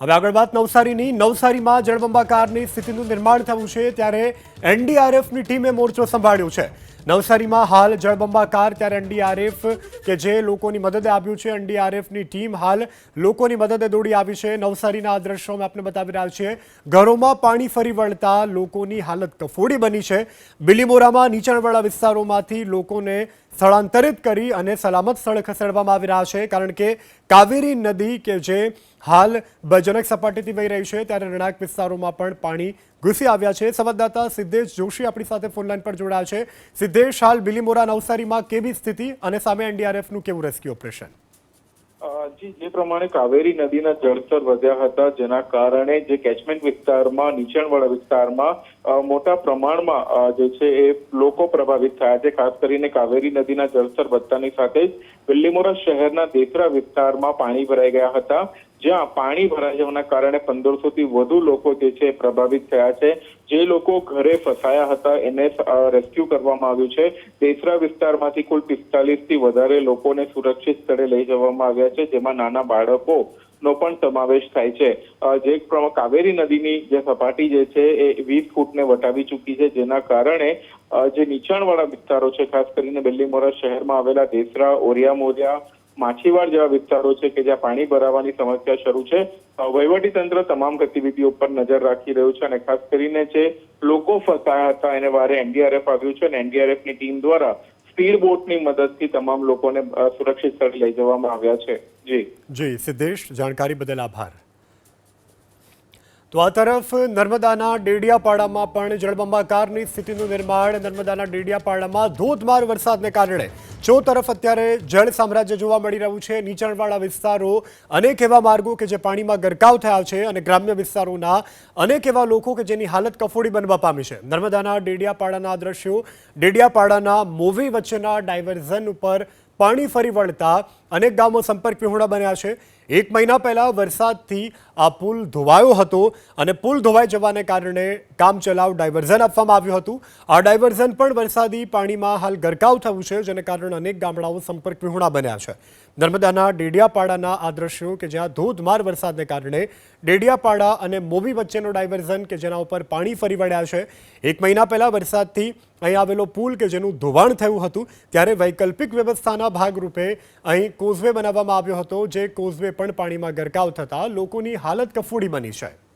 હવે આગળ વાત નવસારીની. નવસારીમાં જળબંબાકારની સ્થિતિનું નિર્માણ થયું છે ત્યારે એનડીઆરએફની ટીમે મોરચો સંભાળ્યો છે. નવસારીમાં હાલ જળબંબાકાર, ત્યારે એનડીઆરએફ કે જે લોકોની મદદે આવ્યું છે, એનડીઆરએફની ટીમ હાલ લોકોની મદદે દોડી આવી છે. નવસારીના આ દ્રશ્યો અમે આપને બતાવી રહ્યા છીએ. ઘરોમાં પાણી ફરી વળતા લોકોની હાલત કફોડી બની છે. બિલીમોરામાં નીચાણવાળા વિસ્તારોમાંથી લોકોને સ્થળાંતરિત કરી અને સલામત સ્થળે ખસેડવામાં આવી રહ્યા છે, કારણ કે કાવેરી નદી કે જે હાલ ભયજનક સપાટીથી વહી રહી છે, ત્યારે રહેણાંક વિસ્તારોમાં પણ પાણી ઘૂસી આવ્યા છે. સંવાદદાતા સિદ્ધેશ જોશી આપણી સાથે ફોનલાઈન પર જોડાયા છે. સિદ્ધેશ, હાલ બિલીમોરા નવસારીમાં કેવી સ્થિતિ અને સામે એનડીઆરએફનું કેવું રેસ્ક્યુ ઓપરેશન? જી જે પ્રમાણે કાવેરી નદીના જળસ્તર વધ્યા હતા, જેના કારણે જે કેચમેન્ટ વિસ્તારમાં, નીચાણવાળા વિસ્તારમાં મોટા પ્રમાણમાં જે છે એ લોકો પ્રભાવિત થયા છે. ખાસ કરીને કાવેરી નદીના જળસ્તર વધતાની સાથે જ બિલ્લીમોરા શહેરના દેસરા વિસ્તારમાં પાણી ભરાઈ ગયા હતા. જ્યાં પાણી ભરાઈ જવાના કારણે પંદરસો થી વધુ લોકો જે છે પ્રભાવિત થયા છે. જે લોકો ઘરે ફસાયા હતા, એને રેસ્ક્યુ કરવામાં આવ્યું છે. દેસરા વિસ્તારમાંથી કુલ પિસ્તાલીસથી વધારે લોકોને સુરક્ષિત સ્થળે લઈ જવામાં આવ્યા છે, જેમાં નાના બાળકો નો પણ સમાવેશ થાય છે. જે કાવેરી નદીની જે સપાટી જે છે એ વીસ ફૂટને વટાવી ચૂકી છે, જેના કારણે જે નીચાણવાળા વિસ્તારો છે, ખાસ કરીને બેલ્લીમોરા શહેરમાં આવેલા દેસરા, ઓરિયા મોરિયા માછીવાડ જેવા વિસ્તારો છે કે જ્યાં પાણી ભરાવાની સમસ્યા શરૂ છે વહીવટી તંત્ર તમામ ગતિવિધિઓ પર નજર રાખી રહ્યું છે અને ખાસ કરીને જે લોકો ફસાયા હતા, એને વારે એનડીઆરએફ આવ્યું છે અને એનડીઆરએફની ટીમ દ્વારા સ્પીડ બોટની મદદથી તમામ લોકોને સુરક્ષિત સ્થળે લઈ જવામાં આવ્યા છે. જી. જી, સિદ્ધેશ, જાણકારી બદલ આભાર. તો આ તરફ નર્મદાના ડેડિયાપાડામાં પણ જળબંબાકારની સ્થિતિનું નિર્માણ નર્મદાના ડેડિયાપાડામાં ધોધમાર વરસાદને કારણે. ચો તરફ અત્યારે જળ સામ્રાજ્ય જોવા મળી રહ્યું છે, નીચાણવાળા વિસ્તારો અનેક એવા માર્ગો કે જે પાણીમાં ગરકાવ થયા છે અને ગ્રામ્ય વિસ્તારોના અનેક એવા લોકો કે જેની હાલત કફોડી બનવા પામી છે. નર્મદાના ડેડિયાપાડાના દ્રશ્યો ડેડિયાપાડાના મોવી વચ્ચેના ડાયવર્ઝન ઉપર પાણી ફરી વળતા અનેક ગામો સંપર્ક વિહોણા બન્યા છે. એક મહિના પહેલા વરસાદથી આ પુલ ધોવાયો હતો અને પુલ ધોવાઈ જવાને કારણે કામચલાઉ ડાયવર્ઝન આપવામાં આવ્યું હતું. આ ડાયવર્ઝન પણ વરસાદી પાણીમાં હાલ ગરકાવ થયું છે, જેને કારણે અનેક ગામડાઓ સંપર્ક વિહોણા બન્યા છે. નર્મદાના ડેડિયાપાડાના આ દ્રશ્યો કે જ્યાં ધોધમાર વરસાદને કારણે ડેડિયાપાડા અને મોવી વચ્ચેનો ડાયવર્ઝન કે જેના ઉપર પાણી ફરી વળ્યા છે. એક મહિના પહેલા વરસાદથી અહીં આવેલો પુલ કે જેનું ધોવાણ થયું હતું, ત્યારે વૈકલ્પિક વ્યવસ્થાના ભાગરૂપે અહીં કોઝવે બનાવવામાં આવ્યો હતો, જે કોઝવે પણ પાણીમાં ગરકાવ થતાં લોકોની હાલત કફોડી બની છે.